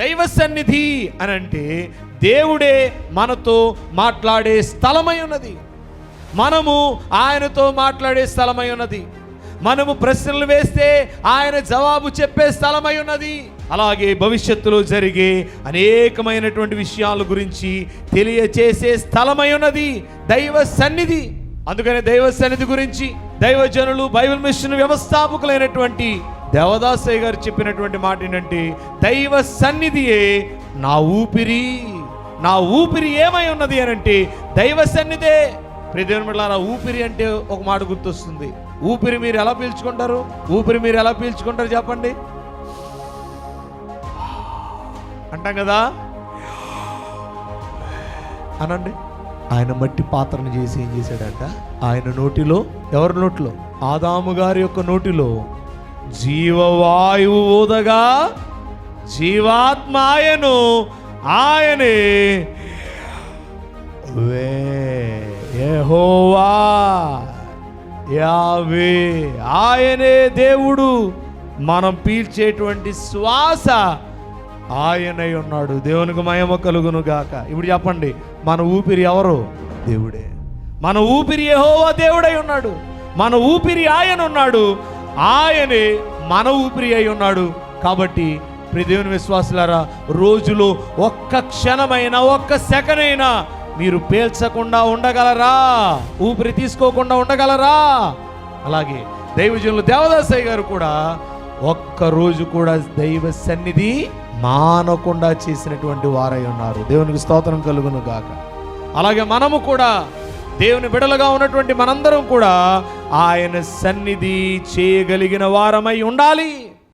దైవ సన్నిధి అని అంటే దేవుడే మనతో మాట్లాడే స్థలమై ఉన్నది. మనము ఆయనతో మాట్లాడే స్థలమై ఉన్నది. మనము ప్రశ్నలు వేస్తే ఆయన జవాబు చెప్పే స్థలమై ఉన్నది. అలాగే భవిష్యత్తులో జరిగే అనేకమైనటువంటి విషయాల గురించి తెలియచేసే స్థలమై ఉన్నది. దైవ సన్నిధి అందుకనే దైవ సన్నిధి గురించి దైవజనులు బైబిల్ మిషన్ వ్యవస్థాపకులైనటువంటి దేవదాసయ్య గారు చెప్పినటువంటి మాట ఏంటంటే దైవ సన్నిధియే నా ఊపిరి. నా ఊపిరి ఏమై ఉన్నది అని అంటే దైవ సన్నిధే. నా ఊపిరి అంటే ఒక మాట గుర్తొస్తుంది. ఊపిరి మీరు ఎలా పీల్చుకుంటారు? ఊపిరి మీరు ఎలా పీల్చుకుంటారు చెప్పండి. అంటాం కదా? అనండి. ఆయన మట్టి పాత్రను చేసి ఏం చేశాడంట? ఆయన నోటిలో ఎవరి నోటిలో? ఆదాము గారి యొక్క నోటిలో జీవవాయువు ఊదగా జీవాత్మాయను ఆయనే వే యెహోవా యావే ఆయనే దేవుడు. మనం పీల్చేటువంటి శ్వాస ఆయనై ఉన్నాడు. దేవునికి మయమ కలుగును గాక. ఇప్పుడు చెప్పండి మన ఊపిరి ఎవరు? దేవుడే. మన ఊపిరి ఏహోవా దేవుడై ఉన్నాడు. మన ఊపిరి ఆయన ఉన్నాడు. ఆయనే మన ఊపిరి అయి ఉన్నాడు. కాబట్టి ప్రియ దేవుని విశ్వాసులారా రోజులో ఒక్క క్షణమైనా ఒక్క సెకండ్ అయినా మీరు పేల్చకుండా ఉండగలరా? ఊపిరి తీసుకోకుండా ఉండగలరా? అలాగే దైవజనులు దేవదాసయ్య గారు కూడా ఒక్క రోజు కూడా దైవ సన్నిధి మానకుండా చేసినటువంటి వారై ఉన్నారు. దేవునికి స్తోత్రం కలుగును గాక. అలాగే మనము కూడా దేవుని బిడలుగా ఉన్నటువంటి మనందరం కూడా ఆయన సన్నిధి చేయగలిగిన వారమై ఉండాలి.